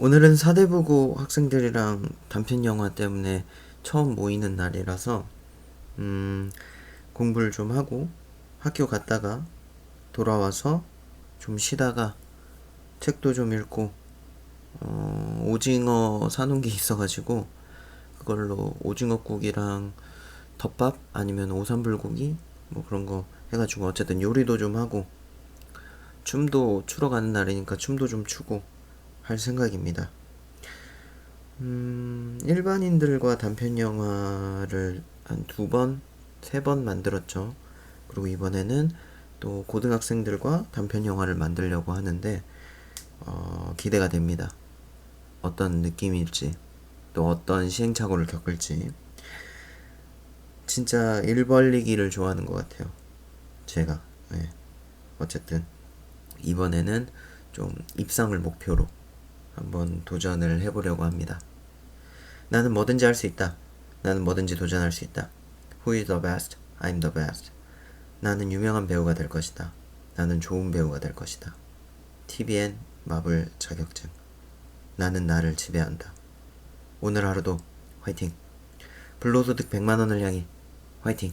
오늘은 사대부고 학생들이랑 단편 영화 때문에 처음 모이는 날이라서 음, 공부를 좀 하고 학교 갔다가 돌아와서 좀 쉬다가 책도 좀 읽고 어, 오징어 사놓은 게 있어가지고 그걸로 오징어국이랑 덮밥 아니면 오삼불고기 뭐 그런 거 해가지고 어쨌든 요리도 좀 하고 춤도 추러 가는 날이니까 춤도 좀 추고 할 생각입니다. 음, 일반인들과 단편 영화를 한 두 번, 세 번 만들었죠. 그리고 이번에는 또 고등학생들과 단편 영화를 만들려고 하는데 어, 기대가 됩니다. 어떤 느낌일지, 또 어떤 시행착오를 겪을지. 진짜 일 벌리기를 좋아하는 것 같아요. 제가. 예. 어쨌든 이번에는 좀 입상을 목표로 한번 도전을 해보려고 합니다. 나는 뭐든지 할 수 있다. 나는 뭐든지 도전할 수 있다. Who is the best? I'm the best. 나는 유명한 배우가 될 것이다. 나는 좋은 배우가 될 것이다. TVN 마블 자격증. 나는 나를 지배한다. 오늘 하루도 화이팅. 불로소득 100만 원을 향해 화이팅.